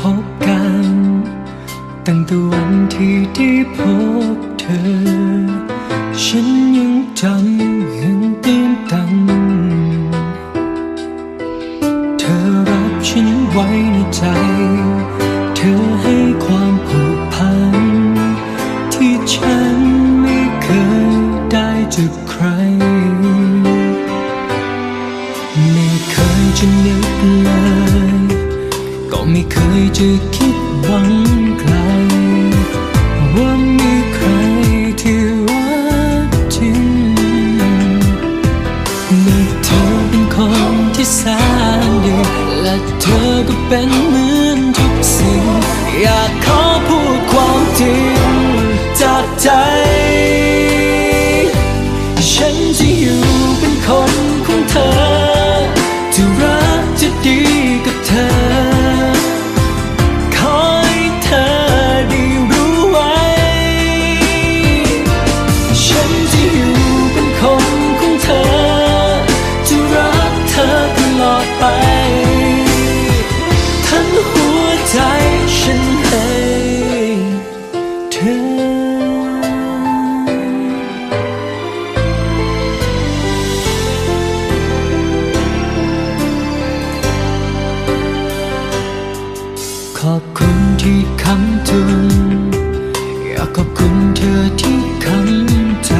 พบกัน ตั้งแต่วันที่ได้พบเธอ ฉันยังจำยังตื่นตัน เธอรับฉันไว้ในใจ เธอให้ความผูกพัน ที่ฉันไม่เคยได้จากใคร ไม่เคยจะนึกเลย ก็ไม่เคยจะคิดหวังไกลว่ามีใครที่รักจริงมื่เธอเป็นคนที่แสนดีและเธอก็เป็นเหมือนทุกสิ่ง อยากขอพูดความจริงจากใจ ที่คำจุนอยากขอบคุณเธอที่คำใจ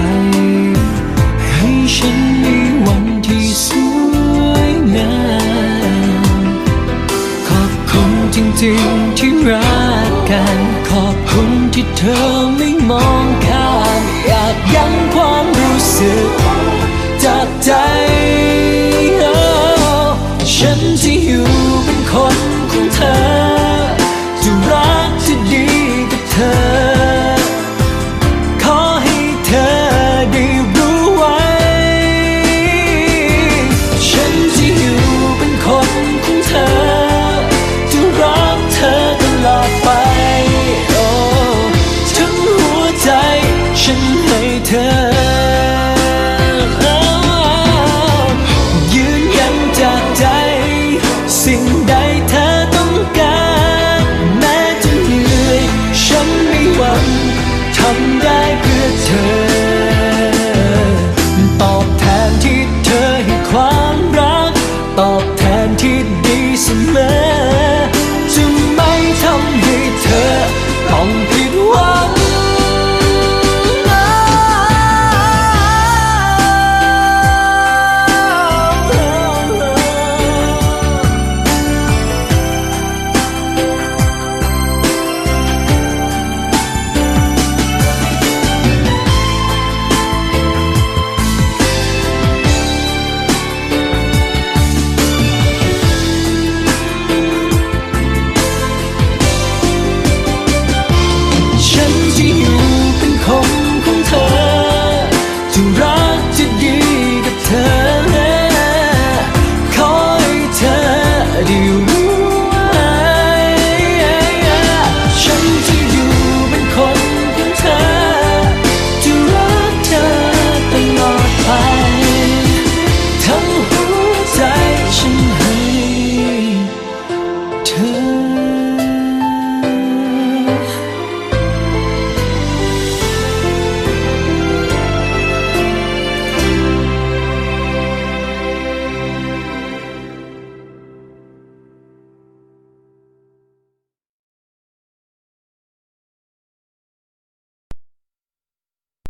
ให้ฉันมีวันที่สวยงามขอบคุณจริงๆที่รักกัน ขอบคุณที่เธอไม่มองข้ามอยากยั้งความรู้สึกจากใจ ฉันให้เธอยืนยันจากใจสิ่งใด